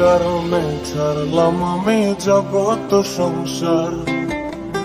কারণে ছাড়লাম আমি জগত সংসার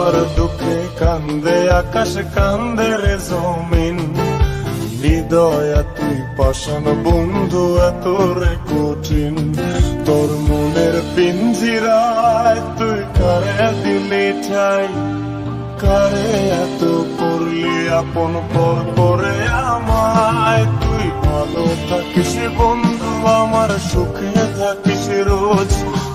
আমার দুঃখে কান্দে, আকাশ কান্দে রে জমিন। হৃদয়া, তুই পাশান বন্ধু, এত রে কঠিন। তোর মনের পিঞ্জিরায় তুই কারে দিলি ঠাই? কারে এত করলি আপন পর করে আমায়? তুই ভালো থাকিস বন্ধু, আমার সুখে থাকিস রোজ।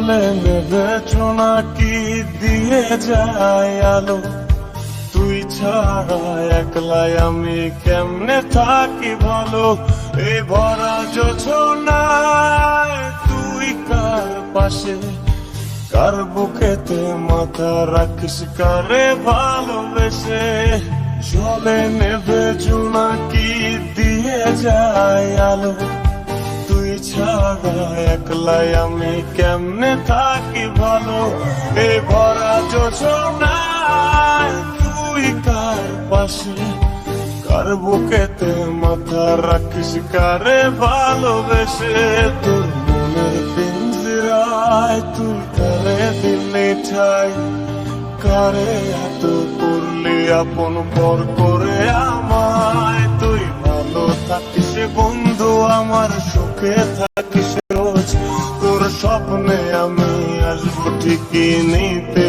চলে নেবে নাকি দিয়ে যায় আলো। তুই ছাড়া একলাই আমি কেমনে থাকি ভালো এ ভরা যোছনায় তুই কার পাশে? কার বুকেতে মাথা রাখিস কারে ভালোবেসে? চলে নেবে জোনাকি দিয়ে যায় আলো? ছাড়া, একলাই আমি কেমনে থাকি ভালো এ ভরা যোজনায় তুই কার পাশে? কার বুকেতে মাথা রাখিস, কারে ভালোবেসে? তোর মনের পিঞ্জিরায় তুই কারে দিলে ঠাই কারে এত করলি আপন পর করে আমায়? তুই ভালো থাকিস বন্ধু। আমার সুখে থাকিস রোজ। তোর স্বপ্নে আমি আসব ঠিকই নিতে।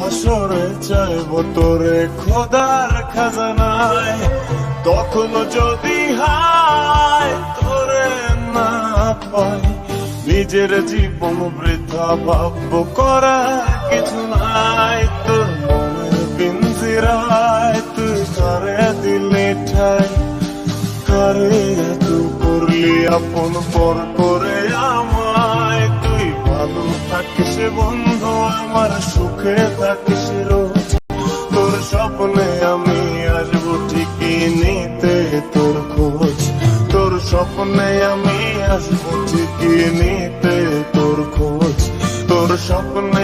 হাসরে চাইব তোরে খোদার খাজানায়। তখন যদি হায় তোরে না পাই নিজের জীবন বৃথা ভাব্য করার কিছু নাই। তোর মনের পিঞ্জিরায় তুই করে দিলে ঠাই? করে এত করলি আপন পর করে আমায়? তুই ভালো থাকিস বন্ধু। আমার সুখে থাকিস রোজ তোর স্বপ্নে আমি আসব ঠিকই নিতে তোর খোঁজ। তোর স্বপ্নে আমি আসব ঠিকই নিতে তোর খোঁজ। তোর স্বপ্নে